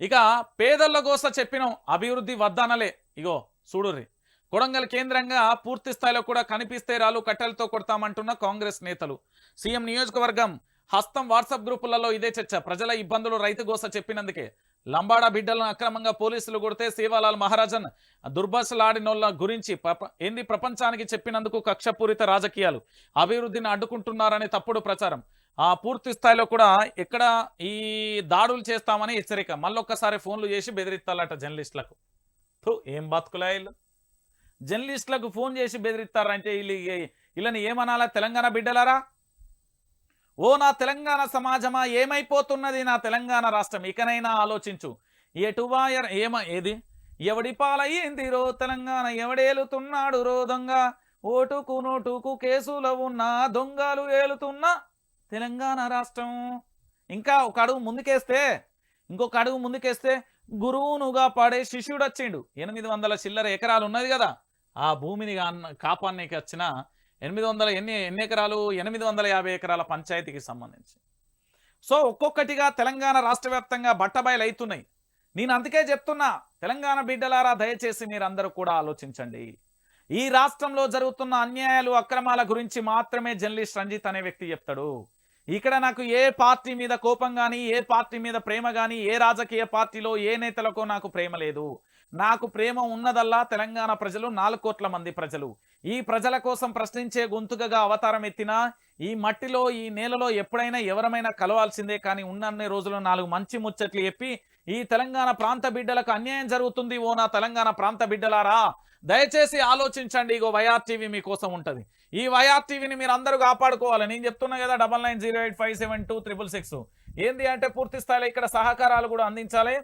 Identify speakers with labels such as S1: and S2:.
S1: ఇక పేదల గోస చెప్పినాం అభివృద్ధి వద్దనలే. ఇగో చూడుర్రి. కొడంగల్ కేంద్రంగా పూర్తి స్థాయిలో కూడా కనిపిస్తే రాలు కట్టెలతో కొడతామంటున్న కాంగ్రెస్ నేతలు. సీఎం నియోజకవర్గం హస్తం వాట్సాప్ గ్రూపులలో ఇదే చర్చ. ప్రజల ఇబ్బందులు రైతు గోస చెప్పినందుకే. లంబాడా బిడ్డలను అక్రమంగా పోలీసులు కొడితే సేవాలాల్ మహారాజన్ దుర్భాషలాడినోళ్ళ గురించి ప్రప- ఏంది ప్రపంచానికి చెప్పినందుకు కక్షపూరిత రాజకీయాలు. అభివృద్ధిని అడ్డుకుంటున్నారనే తప్పుడు ప్రచారం. పూర్తి స్థాయిలో కూడా ఎక్కడ ఈ దాడులు చేస్తామని హెచ్చరిక. మళ్ళొక్కసారి ఫోన్లు చేసి బెదిరిస్తారట జర్నలిస్టులకు. ఏం బతుకులా జర్నలిస్టులకు ఫోన్ చేసి బెదిరిస్తారంటే వీళ్ళు వీళ్ళని ఏమనాలా? తెలంగాణ బిడ్డలారా? ఓ నా తెలంగాణ సమాజమా? ఏమైపోతున్నది నా తెలంగాణ రాష్ట్రం? ఇకనైనా ఆలోచించు. ఎటువా ఎర- ఏమ ఏది? ఎవడి పాలయ్యింది రో తెలంగాణ? ఎవడేలుతున్నాడు రో దొంగ? ఓటుకు నోటుకు కేసులో ఉన్న దొంగలు ఏలుతున్నా? తెలంగాణ రాష్ట్రం. ఇంకా ఒక అడుగు ముందుకేస్తే ఇంకొక అడుగు ముందుకేస్తే గురువునుగా పాడే శిష్యుడు వచ్చిండు ఎనిమిది వందల చిల్లర ఎకరాలు ఉన్నది కదా. ఆ భూమిని కాపానికి కాపాడనీకి వచ్చిన ఎనిమిది వందల ఎన్ని ఎన్ని ఎకరాలు? ఎనిమిది వందల యాభై ఎకరాల పంచాయతీకి సంబంధించి. సో ఒక్కొక్కటిగా తెలంగాణ రాష్ట్ర వ్యాప్తంగా బట్టబయలు అవుతున్నాయి నేను అందుకే చెప్తున్నా తెలంగాణ బిడ్డలారా దయచేసి మీరందరూ కూడా ఆలోచించండి. ఈ రాష్ట్రంలో జరుగుతున్న అన్యాయాలు అక్రమాల గురించి మాత్రమే జర్నలిస్ట్ రంజిత్ అనే వ్యక్తి చెప్తాడు. ఇక్కడ నాకు ఏ పార్టీ మీద కోపం కానీ ఏ పార్టీ మీద ప్రేమ కానీ ఏ రాజకీయ పార్టీలో ఏ నేతలకో నాకు ప్రేమ లేదు. నాకు ప్రేమ ఉన్నదల్లా తెలంగాణ ప్రజలు నాలుగు కోట్ల మంది ప్రజలు. ఈ ప్రజల కోసం ప్రశ్నించే గొంతుకగా అవతారం ఎత్తినా ఈ మట్టిలో ఈ నేలలో ఎప్పుడైనా ఎవరమైనా కలవాల్సిందే కానీ ఉన్నన్ని రోజులు నాలుగు మంచి ముచ్చట్లు చెప్పి ఈ తెలంగాణ ప్రాంత బిడ్డలకు అన్యాయం జరుగుతుంది ఓ నా తెలంగాణ ప్రాంత బిడ్డలారా దయచేసి ఆలోచించండి. ఇగో వైఆర్ టీవీ మీకోసం ఉంటుంది. ఈ వైఆర్ టీవీని మీరు అందరూ కాపాడుకోవాలి. నేను చెప్తున్నా కదా double nine zero eight five seven two triple six. ఏంది అంటే పూర్తి స్థాయిలో ఇక్కడ సహకారాలు కూడా అందించాలి.